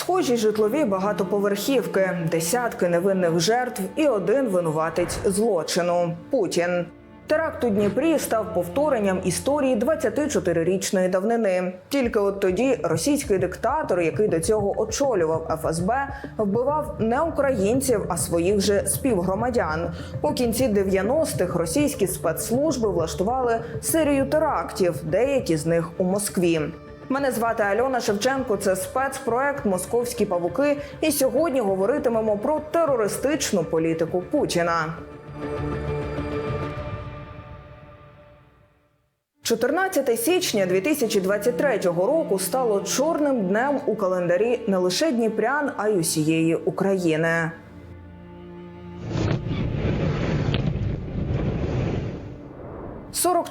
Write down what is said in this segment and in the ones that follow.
Схожі житлові багатоповерхівки, десятки невинних жертв і один винуватець злочину Путін. Теракт у Дніпрі став повторенням історії 24-річної давнини. Тільки от тоді російський диктатор, який до цього очолював ФСБ, вбивав не українців, а своїх же співгромадян. У кінці 90-х російські спецслужби влаштували серію терактів, деякі з них у Москві. Мене звати Альона Шевченко. Це спецпроект Московські павуки. І сьогодні говоритимемо про терористичну політику Путіна. 14 січня 2023 року стало чорним днем у календарі не лише Дніпрян, а й усієї України.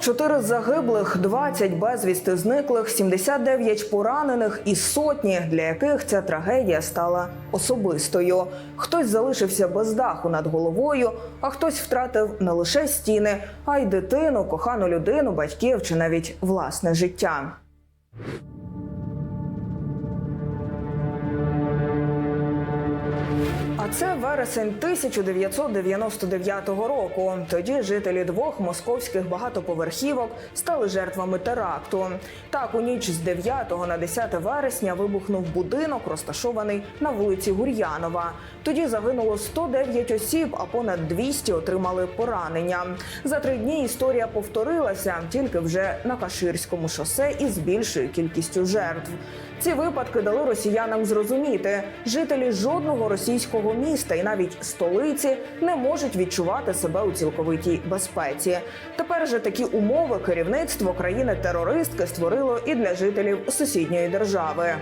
«44 загиблих, 20 безвісти зниклих, 79 поранених і сотні, для яких ця трагедія стала особистою. Хтось залишився без даху над головою, а хтось втратив не лише стіни, а й дитину, кохану людину, батьків чи навіть власне життя. Це вересень 1999 року. Тоді жителі двох московських багатоповерхівок стали жертвами теракту. Так, у ніч з 9 на 10 вересня вибухнув будинок, розташований на вулиці Гур'янова. Тоді загинуло 109 осіб, а понад 200 отримали поранення. За три дні історія повторилася тільки вже на Каширському шосе із більшою кількістю жертв. Ці випадки дали росіянам зрозуміти, жителі жодного російського міста і навіть столиці не можуть відчувати себе у цілковитій безпеці. Тепер же такі умови керівництво країни-терористки створило і для жителів сусідньої держави.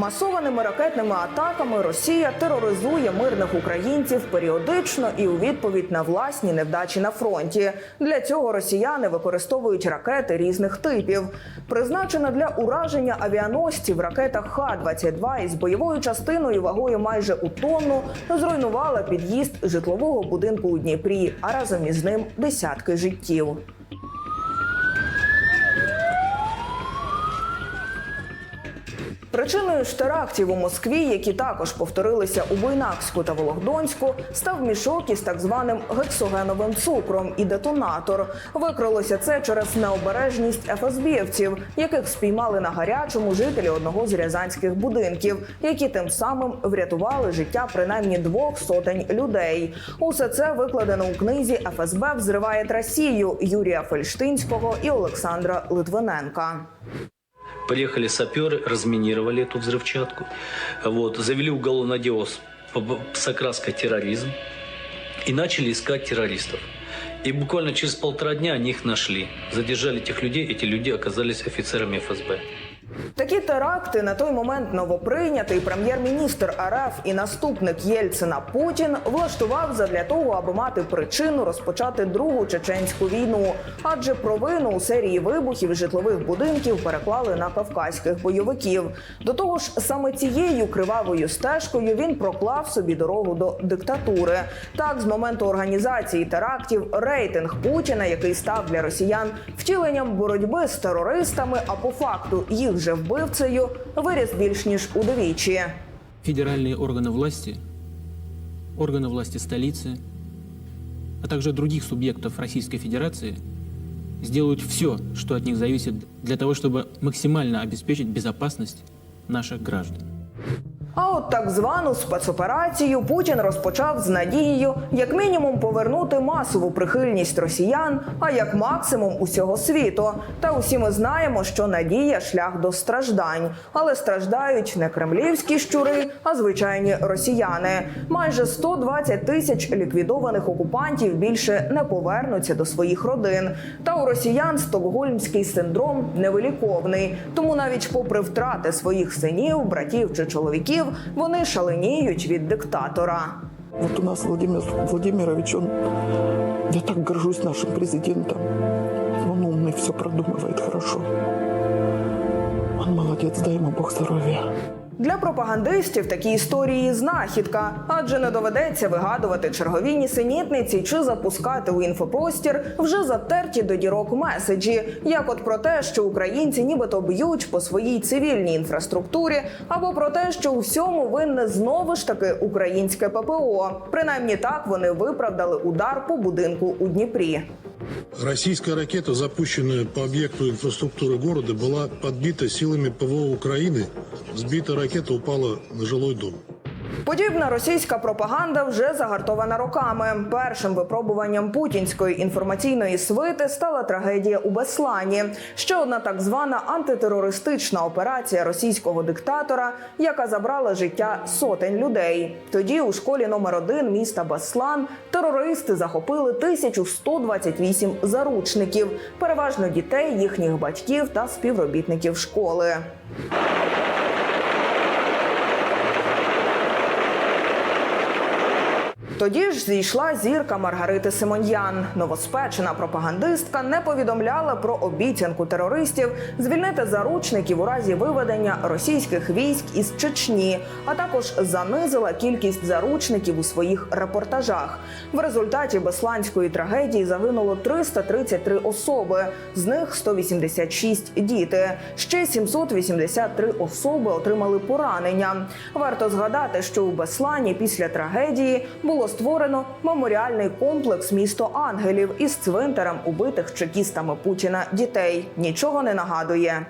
Масованими ракетними атаками Росія тероризує мирних українців періодично і у відповідь на власні невдачі на фронті. Для цього росіяни використовують ракети різних типів. Призначена для ураження авіаносців ракета Х-22 із бойовою частиною вагою майже у тонну зруйнувала під'їзд житлового будинку у Дніпрі, а разом із ним десятки життів. Причиною ж терактів у Москві, які також повторилися у Буйнакську та Вологдонську, став мішок із так званим гексогеновим цукром і детонатор. Викрилося це через необережність ФСБівців, яких спіймали на гарячому жителі одного з рязанських будинків, які тим самим врятували життя принаймні двох сотень людей. Усе це викладено у книзі ФСБ взриває Росію Юрія Фельштинського і Олександра Литвиненка. Приехали саперы, разминировали эту взрывчатку, вот, завели уголовное дело с, окраской терроризм и начали искать террористов. И буквально через полтора дня они их нашли. Задержали этих людей, эти люди оказались офицерами ФСБ. Такі теракти на той момент новоприйнятий прем'єр-міністр РФ і наступник Єльцина Путін влаштував задля того, аби мати причину розпочати другу чеченську війну. Адже провину у серії вибухів житлових будинків переклали на кавказьких бойовиків. До того ж, саме цією кривавою стежкою він проклав собі дорогу до диктатури. Так, з моменту організації терактів рейтинг Путіна, який став для росіян втіленням боротьби з терористами, а по факту їх же вбивцею, виріс більш ніж удвічі. федеральные органы власти, органы власти столицы, а также других субъектов Российской Федерации сделают все, что от них зависит, для того, чтобы максимально обеспечить безопасность наших граждан. А от так звану спецоперацію Путін розпочав з надією, як мінімум, повернути масову прихильність росіян, а як максимум усього світу. Та усі ми знаємо, що надія шлях до страждань, але страждають не кремлівські щури, а звичайні росіяни. Майже 120 тисяч ліквідованих окупантів більше не повернуться до своїх родин. Та у росіян стокгольмський синдром невиліковний. Тому навіть попри втрати своїх синів, братів чи чоловіків, вони шаленіють від диктатора. Вот у нас Владимир Владимирович, он, я так горжусь нашим президентом. Он умный, все продумывает хорошо. Он молодец, дай ему Бог здоровья. Для пропагандистів такі історії знахідка, адже не доведеться вигадувати чергові нісенітниці чи запускати у інфопростір вже затерті до дірок меседжі, як от про те, що українці нібито б'ють по своїй цивільній інфраструктурі, або про те, що у всьому винне знову ж таки українське ППО. Принаймні так вони виправдали удар по будинку у Дніпрі. Российская ракета, запущенная по объекту инфраструктуры города, была подбита силами ПВО Украины. Сбитая ракета упала на жилой дом. Подібна російська пропаганда вже загартована роками. Першим випробуванням путінської інформаційної свити стала трагедія у Беслані. Ще одна так звана антитерористична операція російського диктатора, яка забрала життя сотень людей. Тоді у школі номер 1 міста Беслан терористи захопили 1128 заручників, переважно дітей, їхніх батьків та співробітників школи. Тоді ж зійшла зірка Маргарити Симоньян. Новоспечена пропагандистка не повідомляла про обіцянку терористів звільнити заручників у разі виведення російських військ із Чечні, а також занизила кількість заручників у своїх репортажах. В результаті бесланської трагедії загинуло 333 особи, з них 186 діти. Ще 783 особи отримали поранення. Варто згадати, що у Беслані після трагедії було створено меморіальний комплекс місто ангелів із цвинтарем убитих чекістами Путіна дітей. Нічого не нагадує.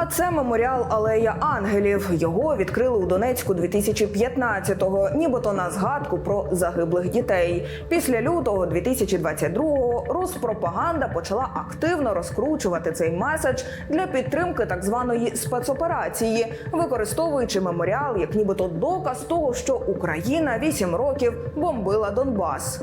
А це меморіал Алея Ангелів. Його відкрили у Донецьку 2015-го, нібито на згадку про загиблих дітей. Після лютого 2022-го Роспропаганда почала активно розкручувати цей меседж для підтримки так званої спецоперації, використовуючи меморіал як нібито доказ того, що Україна 8 років бомбила Донбас.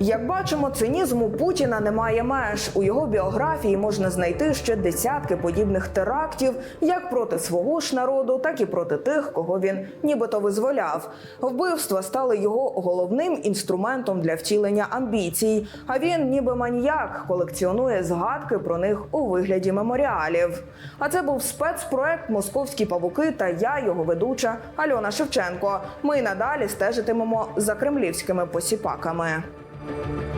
Як бачимо, цинізму Путіна немає меж. У його біографії можна знайти ще десятки подібних терактів, як проти свого ж народу, так і проти тих, кого він нібито визволяв. Вбивства стали його головним інструментом для втілення амбіцій. А він, ніби маніяк, колекціонує згадки про них у вигляді меморіалів. А це був спецпроект Московські павуки та я, його ведуча Альона Шевченко. Ми надалі стежитимемо за кремлівськими посіпаками. Thank you.